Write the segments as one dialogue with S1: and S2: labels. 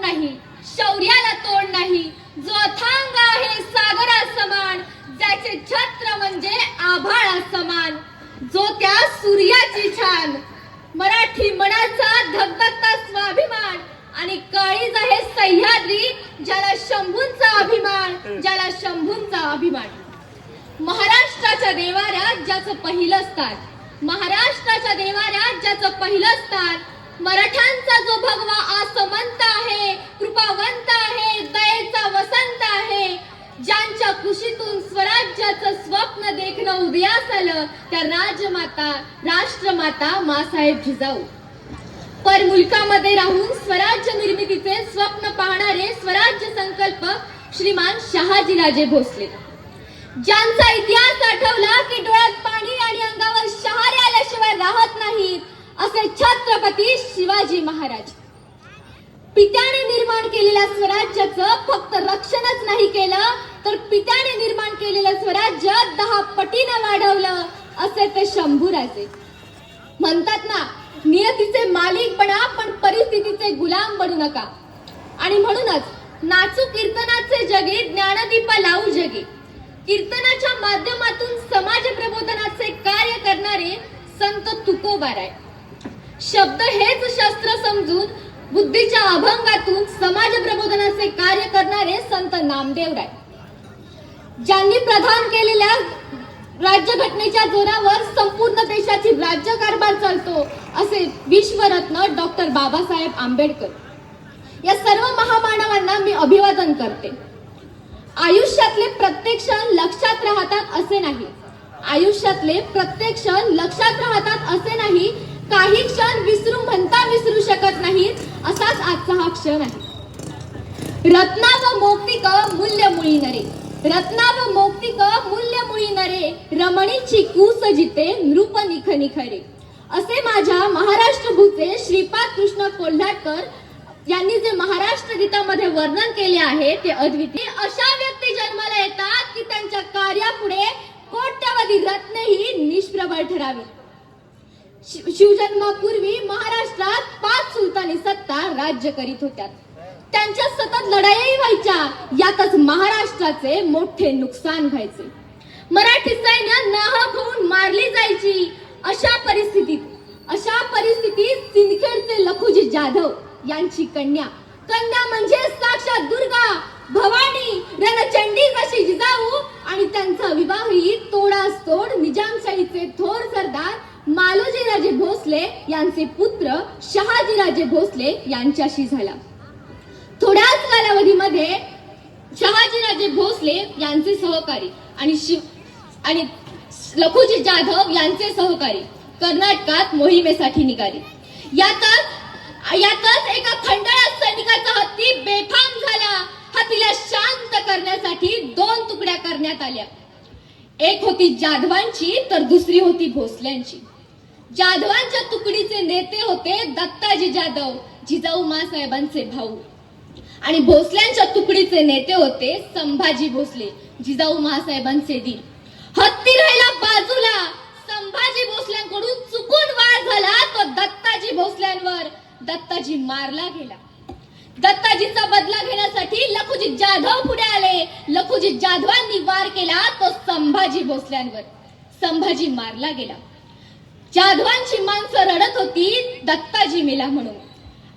S1: नाही शौर्याला तोड नाही. जो अथांग आहे सागरा समान ज्याचे छत्र म्हणजे आभाळा समान. जो त्या सूर्याची छान. मराठी मनाचा धगधगता स्वाभिमान. आणि काळीज आहे सह्याद्री ज्याला शंभूंचा अभिमान ज्याला शंभूंचा अभिमान. महाराष्ट्राच्या देवाऱ्यात ज्याचं पहिलं स्थान. महाराष्ट्राच्या देवाऱ्यात ज्याचं पहिलं स्थान मराठ्यांचा जो भगवा आसमंत आहे कृपावंत आहे दयेचा वसंत आहे ज्यांच्या कुशीतून स्वराज्याचं स्वप्न देखणं उदयास आलं त्या राजमाता राष्ट्रमाता मासाहेब जिजाऊ. पर मुलकामध्ये राहून स्वराज्य निर्मितीचे स्वप्न पाहणारे स्वराज्य संकल्प श्रीमान शहाजीराजे भोसले. ज्यांचा इतिहास आठवला नाहीत छत्रपती शिवाजी महाराज. पित्याने निर्माण केलेल्या स्वराज्याचं फक्त रक्षणच नाही केलं तर पित्याने निर्माण केलेलं स्वराज्य दहा पटीनं वाढवलं असे ते शंभूराजे. म्हणतात ना नियतीचे मालिक बना पण परिस्थितीचे गुलाम बनू नका. आणि म्हणूनच नाचू कीर्तनाचे जगे ज्ञानदीपा लावू जगे. कीर्तनाच्या माध्यमातून समाज प्रबोधनाचे कार्य करणारे संत तुकोबाराय. शब्द हेच शास्त्र समजून बुद्धीच्या अभंगातून समाज प्रबोधनाचे कार्य करणारे संत नामदेवराय ज्यांनी प्रधान केलेल्या राज्यघटनेच्या जोरावर संपूर्ण देशाची राज्यकारभार चालतो असे विश्वरत्न डॉक्टर बाबासाहेब आंबेडकर. या सर्व महामानवांना मी अभिवादन करते. आयुष्यातले प्रत्येक क्षण लक्षात राहतात असे नाही. आयुष्यातले प्रत्येक क्षण लक्षात राहतात असे नाही काही क्षण विसरू म्हणता विसरू शकत नाहीत असाच आजचा हा क्षण आहे. रत्ना व मौक्तिक मूल्य मुळी नरे. रत्ना व मौक्तिक मूल्य मुळी नरे. रमणीची कूस जिते नृप निख निखरे असे माझ्या महाराष्ट्र भूते श्रीपाद कृष्ण कोल्हाटकर यांनी जे महाराष्ट्र गीतामध्ये वर्णन केले आहे ते अद्वितीय. अशा व्यक्ती जन्माला येतात की त्यांच्या कार्यापुढे कोट्यवधी रत्नही निष्प्रबळ ठरावी शिवजन्मापूर्वी महाराष्ट्रात पाच सुलतानी सत्ता राज्य करीत होत्या. त्यांच्या सतत लढाई व्हायच्या. यातच महाराष्ट्राचे मोठे नुकसान व्हायचे. मराठी सैन्य नाहक होऊन मारली जायची. अशा परिस्थितीत अशा परिस्थितीत सिंदखेडचे लखुजी जाधव यांची कन्या. कन्या म्हणजे साक्षात दुर्गा भवानी रणचंडी कशी जिजाऊ आणि त्यांचा विवाहही तोडास तोड निजामशाहीचे थोर सरदार मालोजीराजे भोसले यांचे पुत्र शहाजीराजे भोसले यांच्याशी झाला. थोड्याच कालावधीमध्ये शहाजीराजे भोसले यांचे सहकारी आणि शिव आणि लखुजी जाधव यांचे सहकारी कर्नाटकात मोहिमेसाठी निघाले. यातच यातच एका खंडाळा सैनिकाचा हत्ती बेफाम झाला. हत्तीला शांत करण्यासाठी दोन तुकड्या करण्यात आल्या. एक होती जाधवांची तर दुसरी होती भोसल्यांची. जाधवांच्या तुकडीचे नेते होते दत्ताजी जाधव जिजाऊ मासाहेबांचे भाऊ. आणि भोसल्यांच्या तुकडीचे नेते होते संभाजी भोसले जिजाऊ महासाहेबांचे दिन हत्ती राहिला बाजूला संभाजी भोसल्यांकडून चुकून वार झाला तो दत्ताजी भोसल्यांवर. दत्ताजी मारला गेला. दत्ताजीचा बदला घेण्यासाठी लखुजी जाधव पुढे आले. लखुजी जाधवांनी वार केला तो संभाजी भोसल्यांवर. संभाजी मारला गेला. जाधवांची माणसं रडत होती दत्ताजी मेला म्हणून.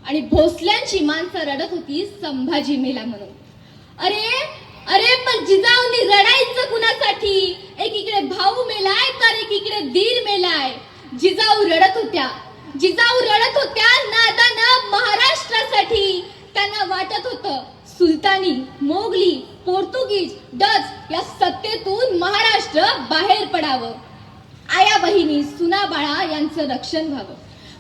S1: आणि भोसल्यांची माणसं रडत होती संभाजी मेला म्हणून. अरे अरे पण जिजाऊनी रडायचं कुणासाठी? एकीकडे भाऊ मेलाय तर एकीकडे दीर मेलाय. जिजाऊ रडत होत्या. जिजाऊ रडत होत्या नादानं महाराष्ट्रासाठी. त्यांना वाटत होतं सुलतानी मोगली पोर्तुगीज डच या सत्तेतून महाराष्ट्र बाहेर पडावं. आया बहिणी सुना बाळा यांचं रक्षण व्हावं.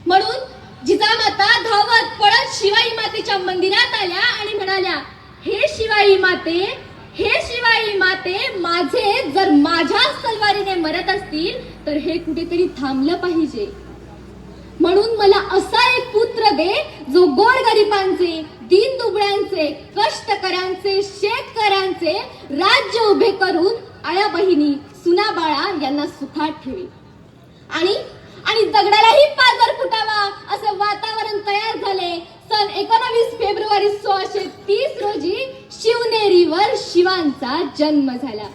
S1: म्हणून जिजामाता धावत पळत शिवाई मातेच्या मंदिरात आल्या आणि म्हणाल्या हे शिवाई माते हे शिवाई माते माझे जर माझ्याच तलवारीने मरत असतील तर हे कुठेतरी थांबलं पाहिजे. म्हणून मला असा एक पुत्र दे जो गोरगरिबांचे दीन दुबळ्यांचे कष्टकऱ्यांचे शेतकऱ्यांचे राज्य उभे करून आया बहिणी सुना बाळा यांना सुखात ठेवी. आणि आणि दगडालाही पाजर फुटावा असं वातावरण तयार झाले. सन एकोणावीस फेब्रुवारी सोळाशे तीस रोजी शिवनेरीवर शिवांचा जन्म झाला.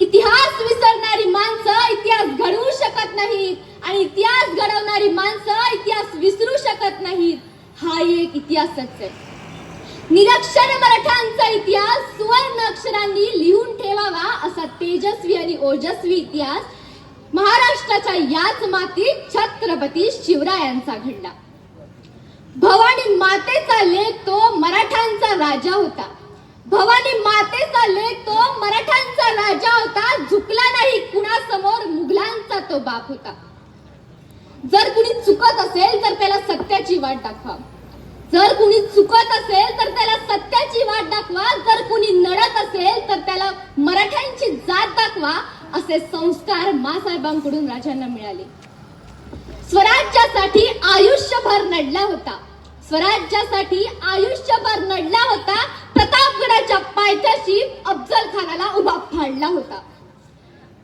S1: इतिहास विसरणारी माणसं इतिहास घडवू शकत नाहीत आणि इतिहास घडवणारी माणसं इतिहास विसरू शकत नाहीत. हा एक इतिहासच आहे. निरक्षर मराठांचा इतिहास सुवर्ण अक्षरांनी लिहून ठेवावा असा तेजस्वी आणि ओजस्वी इतिहास महाराष्ट्राच्या याच मातीत छत्रपती शिवरायांचा घडला. भवानी मातेचा लेख तो मराठांचा राजा होता. भवानी मातेचा लेख तो मराठांचा राजा होता. झुकला नाही कुणासमोर मुघलांचा तो बाप होता. जर कुणी चुकत असेल तर त्याला सत्याची वाट दाखवा. जर कुणी चुकत असेल तर त्याला सत्याची वाट दाखवा. जर कुणी नडत असेल तर त्याला मराठ्यांची जात दाखवा असे संस्कार मासाहेबांकडून राजांना मिळाले. स्वराज्यासाठी आयुष्यभर नडला होता. स्वराज्यासाठी आयुष्यभर नडला होता. प्रतापगडाच्या पायथ्याशी अफजल खानाला उभा फाडला होता.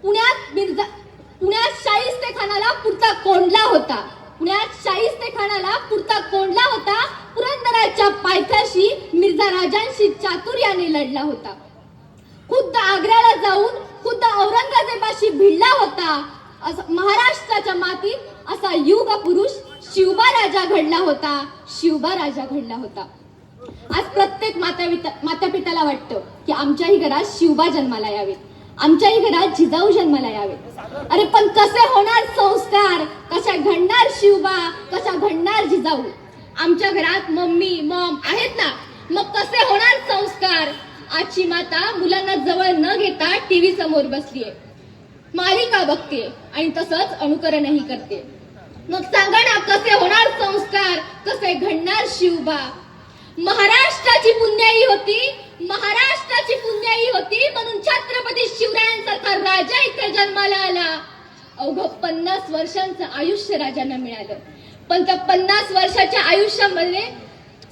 S1: पुण्यात मिर्झा पुण्यात शाहिस्ते खानाला पुरता कोंडला होता. पुण्यात शाहिस्ते खानाला पुरता कोंडला होता. पुरंदराच्या पायथ्याशी मिर्झा राजांशी चातुर्याने लढला होता. खुद्द आग्र्याला जाऊन खुद्द औरंगजेबाशी भिडला होता. असं महाराष्ट्राच्या मातीत असा युग पुरुष शिवबा राजा घडला होता. शिवबा राजा घडला होता. आज प्रत्येक माता माता वाटतं की आमच्याही घरात शिवबा जन्माला यावेत आमच्याही घरात जिजाऊ जन्माला यावेत अरे पण कसे होणार संस्कार? कशा घडणार शिवबा? कशा घडणार जिजाऊ? आमच्या घरात मम्मी मॉम आहेत ना मग कसे होणार संस्कार? आजची माता मुलांना जवळ न घेता टीव्ही समोर बसलीये. मालिका बघते आणि तसंच अनुकरणही करते. मग सांगा ना कसे होणार संस्कार? कसे घडणार शिवबा? महाराष्ट्राची पुण्याई होती महाराष्ट्राची पुण्याई होती म्हणून छत्रपती शिवरायांसारखा राजा इथे जन्माला आला. अवघ पन्नास वर्षांचं आयुष्य राजांना मिळालं. पण त्या पन्नास वर्षाच्या आयुष्यामध्ये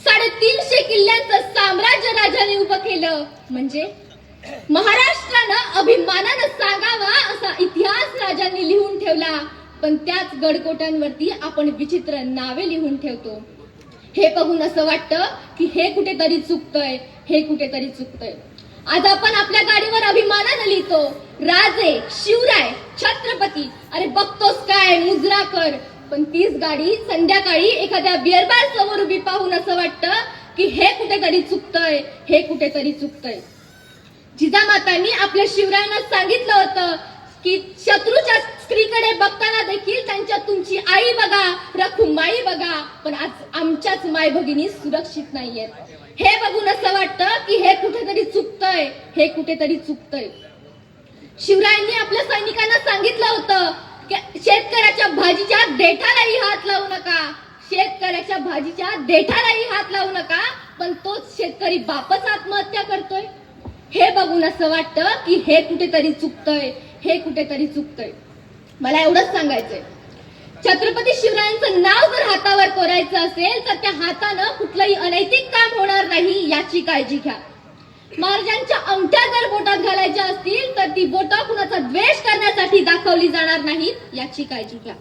S1: साडेतीनशे किल्ल्यांचं साम्राज्य राजाने उभं केलं. म्हणजे महाराष्ट्रानं अभिमानानं सांगावा असा इतिहास राजांनी लिहून ठेवला. पण त्याच गडकोटांवरती आपण विचित्र नावे लिहून ठेवतो. हे बघून असं वाटतं की हे कुठेतरी चुकतंय हे कुठेतरी चुकतंय. आज आपण आपल्या गाडीवर अभिमानानं लिहितो राजे शिवराय छत्रपती अरे बघतोस काय मुजरा कर पण तीच गाडी संध्याकाळी एखाद्या बिअरबार समोर उभी पाहून असं वाटतं की हे कुठेतरी चुकतंय हे कुठेतरी चुकतंय. जिजामातांनी आपल्या शिवरायांना सांगितलं होतं की शत्रूच्या स्त्रीकडे बघताना देखील त्यांच्या तुमची आई बघा रखुमाई बघा पण आज आमच्याच माय भगिनी सुरक्षित नाहीयेत. हे बघून असं वाटतं की हे कुठेतरी चुकतंय हे कुठेतरी चुकतंय. शिवरायांनी आपल्या सैनिकांना सांगितलं होतं शेतकऱ्याच्या भाजीच्या देठालाही हात लावू नका. शेतकऱ्याच्या भाजीच्या देठालाही हात लावू नका पण तोच शेतकरी बापच आत्महत्या करतोय. हे बघून असं वाटतं की हे कुठेतरी चुकतंय हे कुठेतरी चुकतंय. मला एवढंच सांगायचंय. छत्रपती शिवरायांचं नाव जर हातावर कोरायचं असेल तर त्या हातानं कुठलंही अनैतिक काम होणार नाही याची काळजी घ्या. महाराजांच्या अंगठ्या जर बोटात घालायच्या असतील तर ती बोट कुणाचा द्वेष करण्यासाठी दाखवली जाणार नाहीत याची काळजी घ्या.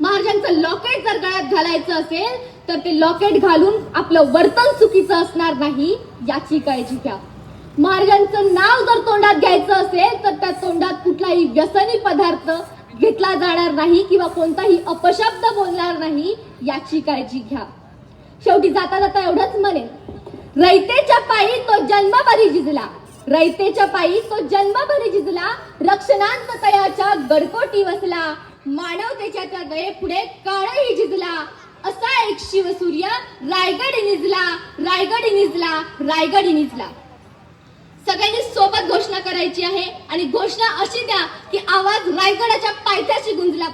S1: महाराजांचं लॉकेट जर गळ्यात घालायचं असेल तर ते लॉकेट घालून आपलं वर्तन चुकीचं असणार नाही याची काळजी घ्या. महाराजांचं नाव जर तोंडात घ्यायचं असेल तर त्या तोंडात कुठलाही व्यसनी पदार्थ घेतला जाणार नाही किंवा कोणताही अपशब्द बोलणार नाही याची काळजी घ्या. शेवटी जाता जाता एवढंच म्हणेन रयतेच्या पायी तो जन्मभरी जिजला. रयतेच्या पायी तो जन्मभरी जिजला. रक्षणांत तयाच्या गडकोटी वसला. मानवतेच्या त्या दये पुढे काळही जिजला. असा एक शिवसूर्य रायगड निजला. रायगड निजला. रायगड निजला. सगळ्यांनी सोबत घोषणा करायची आहे आणि घोषणा अशी द्या की आवाज रायगडाच्या पायथ्याशी गुंजला